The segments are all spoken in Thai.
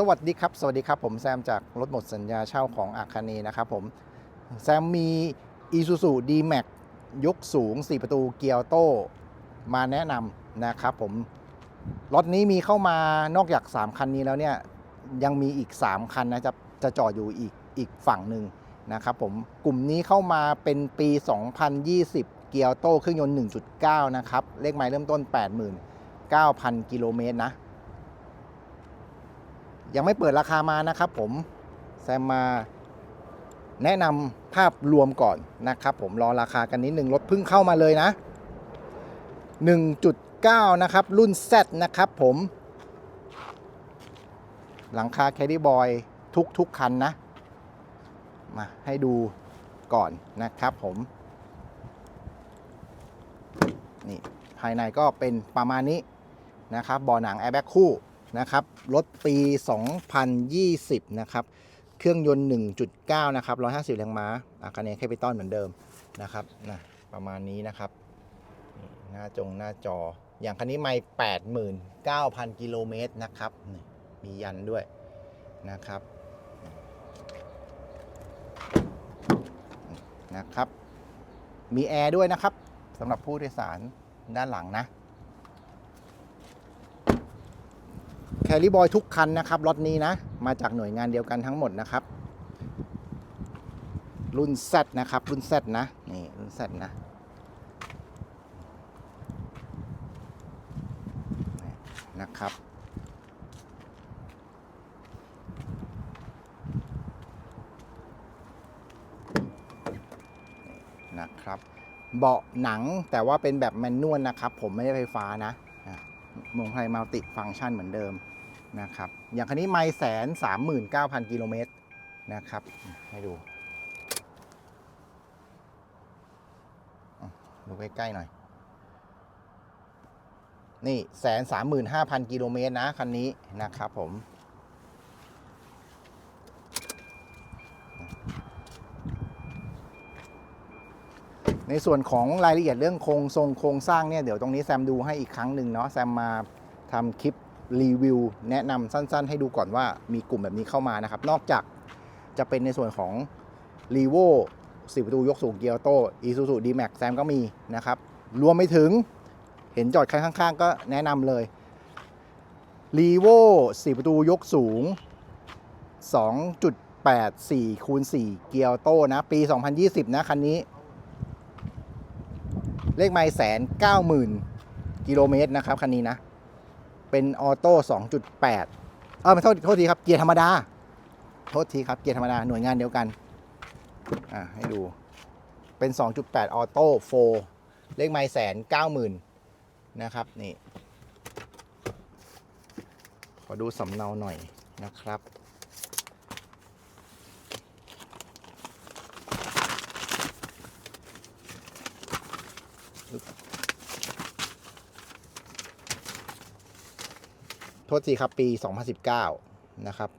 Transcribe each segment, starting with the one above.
สวัสดีครับ สวัสดีครับ ผมแซมจากรถหมดสัญญาเช่าของอาคาเนนะครับผม แซมมี Isuzu D-Max ยกสูง 4 ประตูเกียร์โต้มาแนะนำนะครับผม รถนี้มีเข้ามานอกจาก 3 คันนี้แล้วเนี่ย ยังมีอีก 3 คันนะจะจะจอดอยู่อีกอีกฝั่งหนึ่งนะครับผม กลุ่มนี้เข้ามาเป็นปี 2020 เกียร์โต้เครื่องยนต์ 1.9 นะครับ เลขไมล์เริ่มต้น 89,000 กิโลเมตรนะ ยังไม่เปิดราคามานะครับผมแซมมาแนะนำภาพรวมก่อนนะครับผมรอราคากันนิดหนึ่งรถเพิ่งเข้ามาเลยนะ 1.9 นะครับ รุ่น Z นะครับผม หลังคาแคดดี้บอยทุกทุกคันนะ มาให้ดูก่อนนะครับผม นี่ ภายในก็เป็นประมาณนี้นะครับบ่อหนังแอร์แบ็กคู่ นะครับ รถปี 2020 นะครับ เครื่องยนต์ 1.9 นะครับ 150 แรงม้าอาคาเนแคปิตอลเหมือนเดิมนะครับนะประมาณนี้นะครับ หน้าจงหน้าจอ อย่างคันนี้ไม่89,000 กิโลเมตรนะครับ มียันด้วยนะครับนะครับ มีแอร์ด้วยนะครับสำหรับผู้โดยสารด้านหลังนะ แคลิบอยทุกคันนะครับรถนี้นะ มาจากหน่วยงานเดียวกันทั้งหมดนะครับ รุ่น Z นะครับ รุ่น Z นะ นี่ รุ่น Z นะนี่นะครับนะครับเบาะหนังแต่ว่าเป็นแบบแมนนวลนะครับ ผมไม่ได้ไฟฟ้านะมงไทยมัลติฟังก์ชันเหมือนเดิม นะครับ อย่างคันนี้ไม่แสนสามหมื่นเก้าพันกิโลเมตรนะครับ ให้ดูดูใกล้ ๆ หน่อย นี่แสนสามหมื่นห้าพันกิโลเมตรนะ คันนี้นะครับผม ในส่วนของรายละเอียดเรื่องโครงทรงโครงสร้างเนี่ย เดี๋ยวตรงนี้แซมดูให้อีกครั้งหนึ่งเนาะแซมมาทำคลิป รีวิวแนะนำสั้นๆ ให้ดูก่อนว่ามีกลุ่มแบบนี้เข้ามานะครับ นอกจากจะเป็นในส่วนของ r e v o 10 ประตูยกสูงเกียร์ออโต้ Isuzu D-Max แซมก็มีนะครับ รวมไปถึงเห็นจอดคันข้างๆ ก็แนะนำเลย r e v o 10 ประตูยกสูง 2.84คูณ4เกียร์โต้นะ ปี 2020 นะคันนี้ เลขไมล์แสนเก้าหมื่นกิโลเมตรนะครับคันนี้นะ เป็นออโต้2.8 เออไม่โทษโทษทีครับ เกียร์ธรรมดา โทษทีครับ เกียร์ธรรมดา หน่วยงานเดียวกัน อ่าให้ดู เป็น 2.8 ออโต้4เลขไมล์แสนเก้าหมื่นนะครับ นี่ ขอดูสำเนาหน่อยนะครับ โทษทีครับปี 2019 นะครับ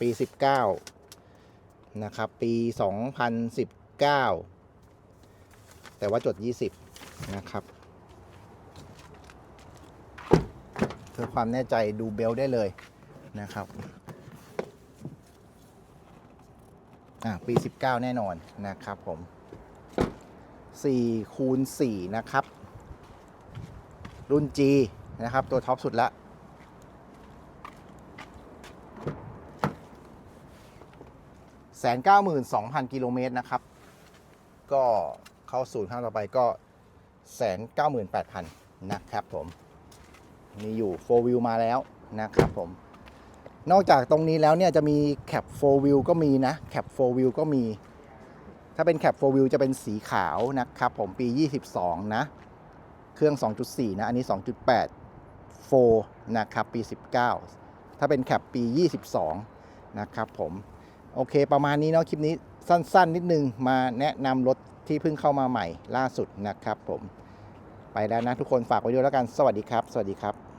ปี 19 นะครับ ปี 2019 แต่ว่าจด 20 นะครับ เพื่อความแน่ใจดูเบลได้เลยนะครับอ่าปี 19 แน่นอนนะครับผม4คูณ4นะครับ รุ่น G นะครับ ตัวท็อปสุดละ แสนเก้าหมื่นสองพันกิโลเมตรนะครับ ก็เข้าศูนย์ข้างต่อไปก็แสนเก้าหมื่นแปดพันนะครับผม มีอยู่โฟวิวมาแล้วนะครับผม นอกจากตรงนี้แล้วเนี่ยจะมีแคปโฟวิวก็มีนะแคปโฟวิวก็มี ถ้าเป็นแคปโฟวิวจะเป็นสีขาวนะครับผมปี 22 นะ เครื่อง 2.4 นะ อันนี้ 2.8 4 นะครับ ปี 19 ถ้าเป็นแคปปี 22 นะครับผม โอเค ประมาณนี้เนาะคลิปนี้สั้น ๆ นิดนึงมาแนะนำรถที่เพิ่งเข้ามาใหม่ล่าสุดนะครับผม ไปแล้วนะทุกคนฝากไว้ด้วยแล้วกัน สวัสดีครับ สวัสดีครับ